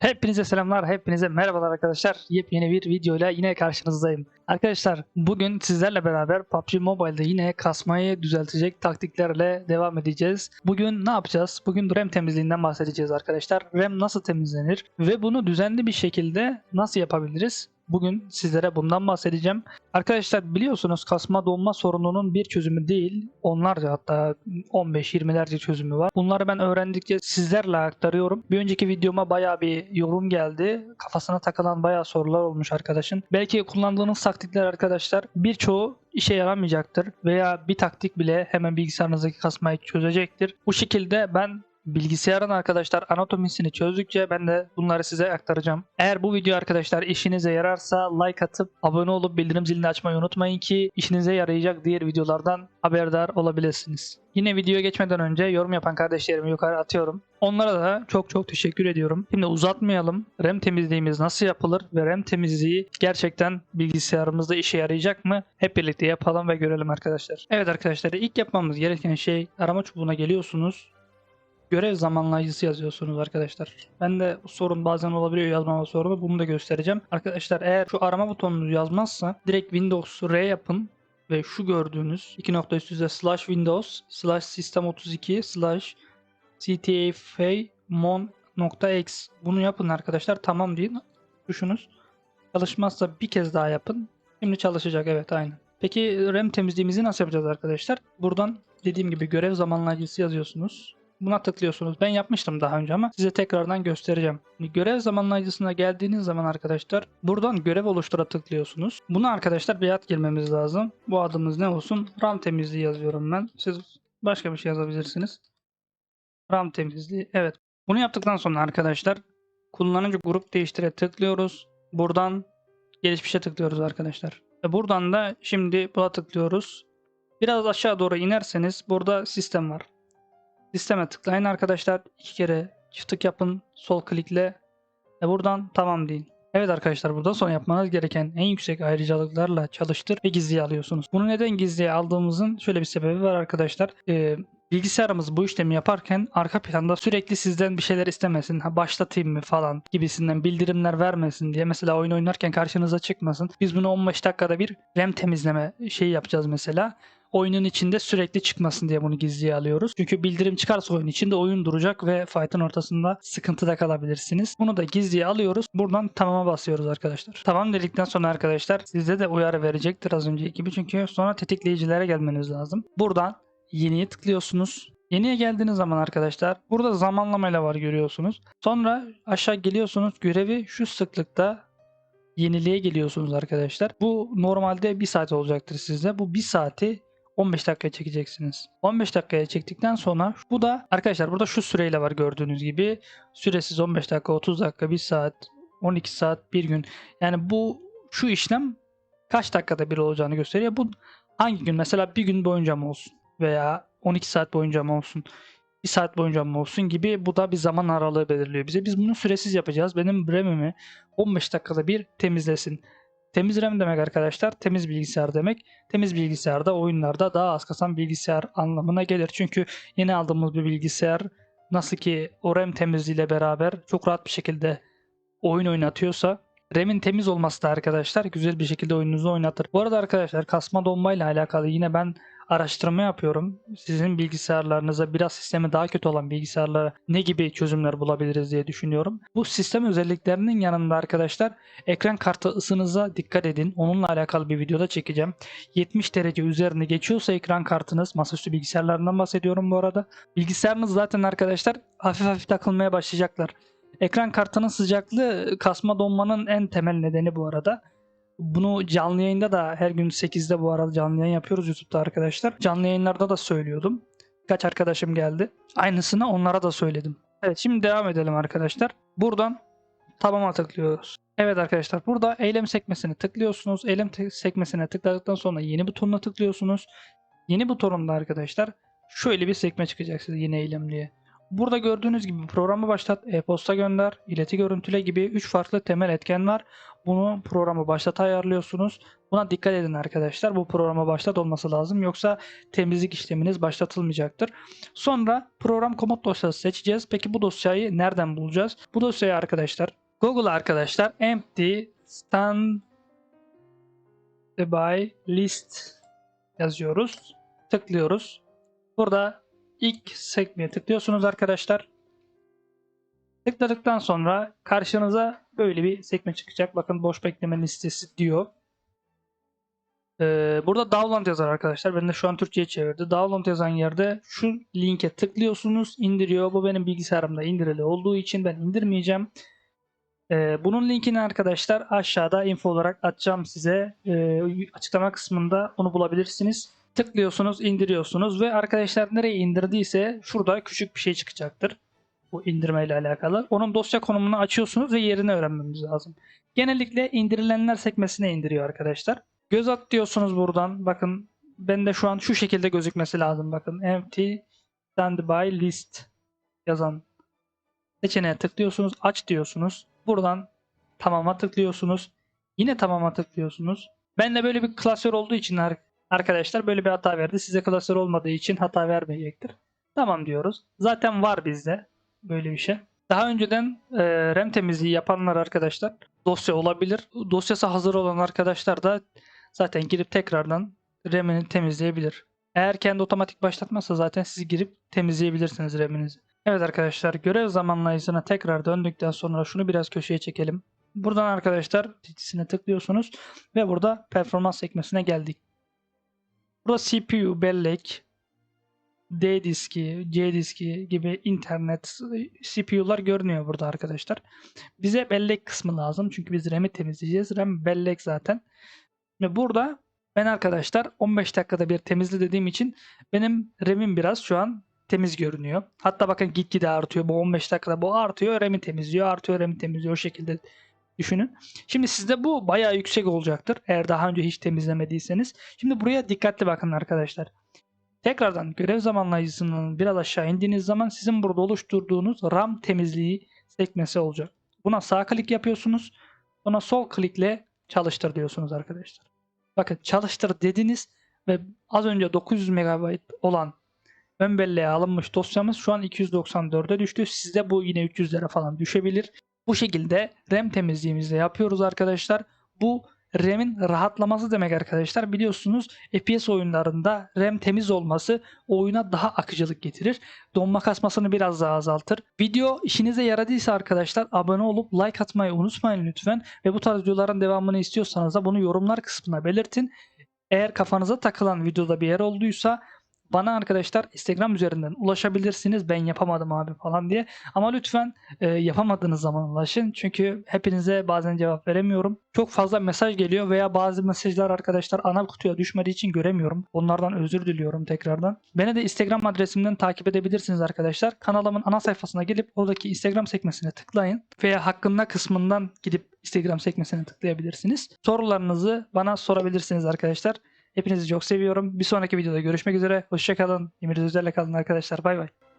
Hepinize selamlar, hepinize merhabalar arkadaşlar. Yepyeni bir videoyla yine karşınızdayım. Arkadaşlar bugün sizlerle beraber PUBG Mobile'de yine kasmayı düzeltecek taktiklerle devam edeceğiz. Bugün ne yapacağız? Bugün RAM temizliğinden bahsedeceğiz arkadaşlar. RAM nasıl temizlenir ve bunu düzenli bir şekilde nasıl yapabiliriz? Bugün sizlere bundan bahsedeceğim. Arkadaşlar biliyorsunuz kasma donma sorununun bir çözümü değil, onlarca hatta 15-20'lerce çözümü var. Bunları ben öğrendikçe sizlerle aktarıyorum. Bir önceki videoma bayağı bir yorum geldi. Kafasına takılan bayağı sorular olmuş arkadaşın. Belki kullandığınız taktikler arkadaşlar birçoğu işe yaramayacaktır veya bir taktik bile hemen bilgisayarınızdaki kasmayı çözecektir. Bu şekilde ben bilgisayarın arkadaşlar anatomisini çözdükçe ben de bunları size aktaracağım. Eğer bu video arkadaşlar işinize yararsa like atıp abone olup bildirim zilini açmayı unutmayın ki işinize yarayacak diğer videolardan haberdar olabilirsiniz. Yine videoya geçmeden önce yorum yapan kardeşlerimi yukarı atıyorum. Onlara da çok çok teşekkür ediyorum. Şimdi uzatmayalım. RAM temizliğimiz nasıl yapılır ve RAM temizliği gerçekten bilgisayarımızda işe yarayacak mı? Hep birlikte yapalım ve görelim arkadaşlar. Evet arkadaşlar ilk yapmamız gereken şey arama çubuğuna geliyorsunuz görev zamanlayıcısı yazıyorsunuz arkadaşlar. Ben de sorun bazen olabiliyor yazmama sorunu. Bunu da göstereceğim. Arkadaşlar eğer şu arama butonunu yazmazsa direkt Windows R yapın ve şu gördüğünüz iki nokta üst üste slash Windows slash System 32 slash ctfa.mon.x bunu yapın arkadaşlar. Tamam deyin. Tuşunuz. Çalışmazsa bir kez daha yapın. Şimdi çalışacak evet aynı. Peki RAM temizliğimizi nasıl yapacağız arkadaşlar? Buradan dediğim gibi görev zamanlayıcısı yazıyorsunuz. Buna tıklıyorsunuz. Ben yapmıştım daha önce ama size tekrardan göstereceğim. Görev zamanlayıcısına geldiğiniz zaman arkadaşlar buradan görev oluştura tıklıyorsunuz. Buna arkadaşlar bir ad girmemiz lazım. Bu adımız ne olsun? RAM temizliği yazıyorum ben. Siz başka bir şey yazabilirsiniz. RAM temizliği. Evet. Bunu yaptıktan sonra arkadaşlar kullanıcı grup değiştire tıklıyoruz. Buradan gelişmişe tıklıyoruz arkadaşlar. Ve buradan da şimdi buna tıklıyoruz. Biraz aşağı doğru inerseniz burada sistem var. Sisteme tıklayın arkadaşlar. iki kere çift tık yapın. Sol klikle. Ve buradan tamam deyin. Evet arkadaşlar buradan sonra yapmanız gereken en yüksek ayrıcalıklarla çalıştır ve gizliye alıyorsunuz. Bunu neden gizliye aldığımızın şöyle bir sebebi var arkadaşlar. Ee, bilgisayarımız bu işlemi yaparken arka planda sürekli sizden bir şeyler istemesin. Ha başlatayım mı falan gibisinden bildirimler vermesin diye. Mesela oyun oynarken karşınıza çıkmasın. Biz bunu 15 dakikada bir RAM temizleme şeyi yapacağız mesela oyunun içinde sürekli çıkmasın diye bunu gizliye alıyoruz. Çünkü bildirim çıkarsa oyun içinde oyun duracak ve fight'ın ortasında sıkıntıda kalabilirsiniz. Bunu da gizliye alıyoruz. Buradan tamama basıyoruz arkadaşlar. Tamam dedikten sonra arkadaşlar sizde de uyarı verecektir az önceki gibi. Çünkü sonra tetikleyicilere gelmeniz lazım. Buradan yeniye tıklıyorsunuz. Yeniye geldiğiniz zaman arkadaşlar burada zamanlamayla var görüyorsunuz. Sonra aşağı geliyorsunuz görevi şu sıklıkta yeniliğe geliyorsunuz arkadaşlar. Bu normalde 1 saat olacaktır sizde. Bu 1 saati 15 dakikaya çekeceksiniz. 15 dakikaya çektikten sonra bu da arkadaşlar burada şu süreyle var gördüğünüz gibi. Süresiz 15 dakika, 30 dakika, 1 saat, 12 saat, 1 gün. Yani bu şu işlem kaç dakikada bir olacağını gösteriyor. Bu hangi gün? Mesela bir gün boyunca mı olsun? Veya 12 saat boyunca mı olsun? 1 saat boyunca mı olsun gibi bu da bir zaman aralığı belirliyor bize. Biz bunu süresiz yapacağız. Benim RAM'imi 15 dakikada bir temizlesin. Temiz RAM demek arkadaşlar temiz bilgisayar demek. Temiz bilgisayarda oyunlarda daha az kasan bilgisayar anlamına gelir. Çünkü yeni aldığımız bir bilgisayar nasıl ki o RAM temizliğiyle beraber çok rahat bir şekilde oyun oynatıyorsa RAM'in temiz olması da arkadaşlar güzel bir şekilde oyununuzu oynatır. Bu arada arkadaşlar kasma donmayla alakalı yine ben araştırma yapıyorum. Sizin bilgisayarlarınıza biraz sistemi daha kötü olan bilgisayarlara ne gibi çözümler bulabiliriz diye düşünüyorum. Bu sistem özelliklerinin yanında arkadaşlar ekran kartı ısınıza dikkat edin. Onunla alakalı bir videoda çekeceğim. 70 derece üzerine geçiyorsa ekran kartınız masaüstü bilgisayarlarından bahsediyorum bu arada. Bilgisayarınız zaten arkadaşlar hafif hafif takılmaya başlayacaklar. Ekran kartının sıcaklığı kasma donmanın en temel nedeni bu arada. Bunu canlı yayında da her gün 8'de bu arada canlı yayın yapıyoruz YouTube'da arkadaşlar. Canlı yayınlarda da söylüyordum. Kaç arkadaşım geldi. Aynısını onlara da söyledim. Evet şimdi devam edelim arkadaşlar. Buradan tabama tıklıyoruz. Evet arkadaşlar burada eylem sekmesine tıklıyorsunuz. Eylem sekmesine tıkladıktan sonra yeni butonuna tıklıyorsunuz. Yeni butonunda arkadaşlar şöyle bir sekme çıkacak size yeni eylem diye. Burada gördüğünüz gibi programı başlat, e-posta gönder, ileti görüntüle gibi 3 farklı temel etken var. Bunu programı başlat ayarlıyorsunuz. Buna dikkat edin arkadaşlar. Bu programa başlat olması lazım. Yoksa temizlik işleminiz başlatılmayacaktır. Sonra program komut dosyası seçeceğiz. Peki bu dosyayı nereden bulacağız? Bu dosyayı arkadaşlar Google arkadaşlar empty stand by list yazıyoruz. Tıklıyoruz. Burada ilk sekmeye tıklıyorsunuz arkadaşlar. Tıkladıktan sonra karşınıza böyle bir sekme çıkacak. Bakın boş bekleme listesi diyor. Ee, burada download yazar arkadaşlar. Ben de şu an Türkçe'ye çevirdi. Download yazan yerde şu linke tıklıyorsunuz. indiriyor. Bu benim bilgisayarımda indirili olduğu için ben indirmeyeceğim. Ee, bunun linkini arkadaşlar aşağıda info olarak atacağım size. Ee, açıklama kısmında onu bulabilirsiniz. Tıklıyorsunuz, indiriyorsunuz ve arkadaşlar nereye indirdiyse şurada küçük bir şey çıkacaktır. Bu indirme ile alakalı. Onun dosya konumunu açıyorsunuz ve yerini öğrenmemiz lazım. Genellikle indirilenler sekmesine indiriyor arkadaşlar. Göz at diyorsunuz buradan. Bakın ben de şu an şu şekilde gözükmesi lazım. Bakın empty standby list yazan seçeneğe tıklıyorsunuz. Aç diyorsunuz. Buradan tamama tıklıyorsunuz. Yine tamama tıklıyorsunuz. Ben de böyle bir klasör olduğu için ar- arkadaşlar böyle bir hata verdi. Size klasör olmadığı için hata vermeyecektir. Tamam diyoruz. Zaten var bizde böyle bir şey. Daha önceden e, RAM temizliği yapanlar arkadaşlar dosya olabilir. Dosyası hazır olan arkadaşlar da zaten girip tekrardan RAM'ini temizleyebilir. Eğer kendi otomatik başlatmazsa zaten siz girip temizleyebilirsiniz RAM'inizi. Evet arkadaşlar görev zamanlayıcısına tekrar döndükten sonra şunu biraz köşeye çekelim. Buradan arkadaşlar ikisine tıklıyorsunuz ve burada performans sekmesine geldik. Burada CPU, bellek, D diski, C diski gibi internet CPU'lar görünüyor burada arkadaşlar. Bize bellek kısmı lazım çünkü biz RAM'i temizleyeceğiz. RAM bellek zaten. Ve burada ben arkadaşlar 15 dakikada bir temizle dediğim için benim RAM'im biraz şu an temiz görünüyor. Hatta bakın gitgide artıyor. Bu 15 dakikada bu artıyor. RAM'i temizliyor. Artıyor RAM'i temizliyor. O şekilde düşünün. Şimdi sizde bu bayağı yüksek olacaktır. Eğer daha önce hiç temizlemediyseniz. Şimdi buraya dikkatli bakın arkadaşlar. Tekrardan görev zamanlayıcısının biraz aşağı indiğiniz zaman sizin burada oluşturduğunuz RAM temizliği sekmesi olacak. Buna sağ klik yapıyorsunuz. Sonra sol klikle çalıştır diyorsunuz arkadaşlar. Bakın çalıştır dediniz ve az önce 900 MB olan ön belleğe alınmış dosyamız şu an 294'e düştü. Sizde bu yine 300'lere falan düşebilir. Bu şekilde RAM temizliğimizi yapıyoruz arkadaşlar. Bu RAM'in rahatlaması demek arkadaşlar. Biliyorsunuz FPS oyunlarında RAM temiz olması oyuna daha akıcılık getirir. Donma kasmasını biraz daha azaltır. Video işinize yaradıysa arkadaşlar abone olup like atmayı unutmayın lütfen. Ve bu tarz videoların devamını istiyorsanız da bunu yorumlar kısmına belirtin. Eğer kafanıza takılan videoda bir yer olduysa bana arkadaşlar Instagram üzerinden ulaşabilirsiniz. Ben yapamadım abi falan diye. Ama lütfen e, yapamadığınız zaman ulaşın. Çünkü hepinize bazen cevap veremiyorum. Çok fazla mesaj geliyor veya bazı mesajlar arkadaşlar ana kutuya düşmediği için göremiyorum. Onlardan özür diliyorum tekrardan. Beni de Instagram adresimden takip edebilirsiniz arkadaşlar. Kanalımın ana sayfasına gelip oradaki Instagram sekmesine tıklayın. Veya hakkında kısmından gidip Instagram sekmesine tıklayabilirsiniz. Sorularınızı bana sorabilirsiniz arkadaşlar. Hepinizi çok seviyorum. Bir sonraki videoda görüşmek üzere. Hoşçakalın. Emir Özler'le kalın arkadaşlar. Bay bay.